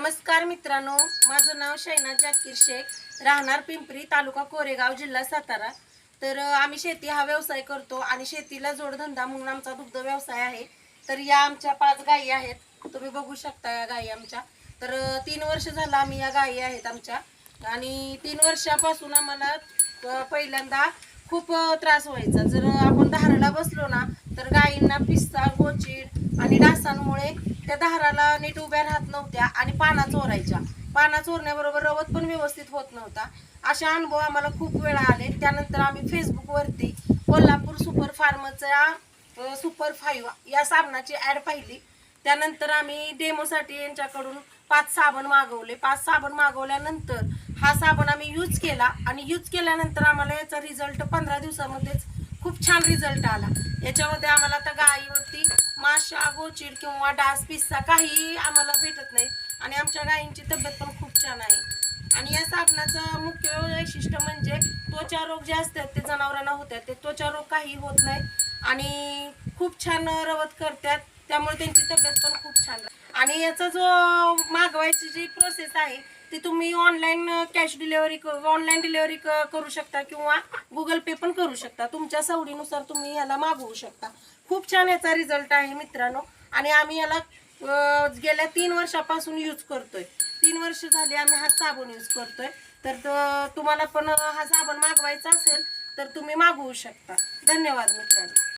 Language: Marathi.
नमस्कार मित्रांनो माझं नाव शैना जाकीर शेख राहणार पिंपरी तालुका कोरेगाव जिल्हा सातारा. तर आम्ही शेती हा व्यवसाय करतो आणि शेतीला जोडधंदा म्हणून आमचा दुग्ध व्यवसाय आहे. तर या आमच्या पाच गायी आहेत. तुम्ही बघू शकता या गायी आमच्या. तर तीन वर्ष झालं आम्ही या गायी आहेत आमच्या. आणि तीन वर्षापासून आम्हाला पहिल्यांदा खूप त्रास व्हायचा. जर आपण धाराला बसलो ना तर गायींना पिस्ता गोचीड आणि डासांमुळे त्या धाराला नीट उभ्या राहत नव्हत्या आणि पाना चोरायच्या. पाना चोरण्याबरोबर रवत पण व्यवस्थित होत नव्हता. असे अनुभव आम्हाला खूप वेळा आले. त्यानंतर आम्ही फेसबुकवरती कोल्हापूर सुपर फार्मचा सुपर फाईव्ह या साबणाची ॲड पाहिली. त्यानंतर आम्ही डेमोसाठी यांच्याकडून पाच साबण मागवले. पाच साबण मागवल्यानंतर हा साबण आम्ही यूज केला आणि यूज केल्यानंतर आम्हाला याचा रिझल्ट पंधरा दिवसामध्येच खूप छान रिझल्ट आला. याच्यामध्ये आम्हाला आता गायीवरती माशा गोचीड किंवा डास पिस्सा काहीही आम्हाला भेटत नाही. आणि आमच्या गायींची तब्येत पण खूप छान आहे. आणि या साबणाचं मुख्य वैशिष्ट्य म्हणजे त्वचा रोग जे असतात ते जनावरांना होतात. ते त्वचा रोग काही होत नाही. आणि खूप छान रवत करतात. त्यामुळे त्यांची तब्येत पण खूप छान आणि याचा जो मागवायची जी प्रोसेस आहे ती तुम्ही online cash delivery online delivery करू शकता किंवा गुगल पे पण करू शकता. तुमच्या सवडीनुसार तुम्ही याला मागवू शकता. खूप छान याचा रिझल्ट आहे मित्रांनो. आणि आम्ही याला गेल्या तीन वर्षापासून यूज करतोय. तीन वर्ष झाली आम्ही हा साबण यूज करतोय. तर तुम्हाला पण हा साबण मागवायचा असेल तर तुम्ही मागवू शकता. धन्यवाद मित्रांनो.